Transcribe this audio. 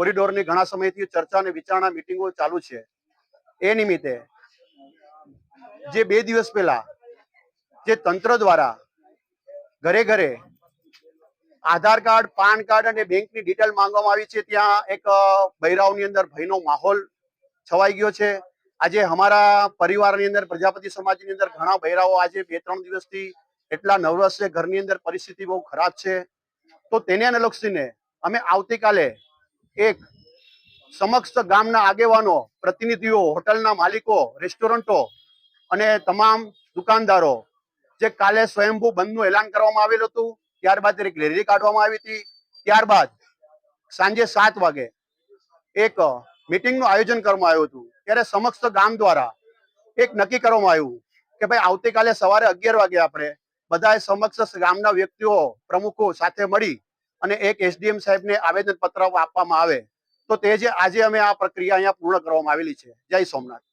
કોરિડોરની ઘણા સમયથી ચર્ચા અને વિચારણા મિટિંગો ચાલુ છે. એ નિમિત્તે જે બે દિવસ પહેલા જે તંત્ર દ્વારા ઘરે ઘરે આધાર કાર્ડ, પાન કાર્ડ અને બેંકની ડિટેલ માંગવામાં આવી છે, ત્યાં એક બૈરાવની અંદર ભયનો માહોલ છવાઈ ગયો છે. આજે અમારા પરિવારની અંદર, પ્રજાપતિ સમાજની અંદર ઘણા બૈરાઓ આજે બે ત્રણ દિવસથી એટલા નર્વસ છે, ઘરની અંદર પરિસ્થિતિ બહુ ખરાબ છે. તો તેને અનુલક્ષીને અમે આવતીકાલે એક સમક્ષ ગામના આગેવાનો, પ્રતિનિધિઓ, હોટલના માલિકો, રેસ્ટોરન્ટો અને તમામ દુકાનદારો, જે કાલે સ્વયંભૂ બંધનું એલાન કરવામાં આવેલું હતું, ત્યારબાદ એક રેલી કાઢવામાં આવી હતી. ત્યારબાદ સાંજે સાત વાગે એક મિટિંગનું આયોજન કરવામાં આવ્યું હતું. ત્યારે સમક્ષ ગામ દ્વારા એક નક્કી કરવામાં આવ્યું કે ભાઈ, આવતીકાલે સવારે અગિયાર વાગે આપણે બધાએ સમક્ષ ગામના વ્યક્તિઓ, પ્રમુખો સાથે મળી અને એક એસડીએમ સાહેબને આવેદન પત્ર આપવામાં આવે, તો તે જે આજે અમે આ પ્રક્રિયા અહીંયા પૂર્ણ કરવામાં આવેલી છે. જય સોમનાથ.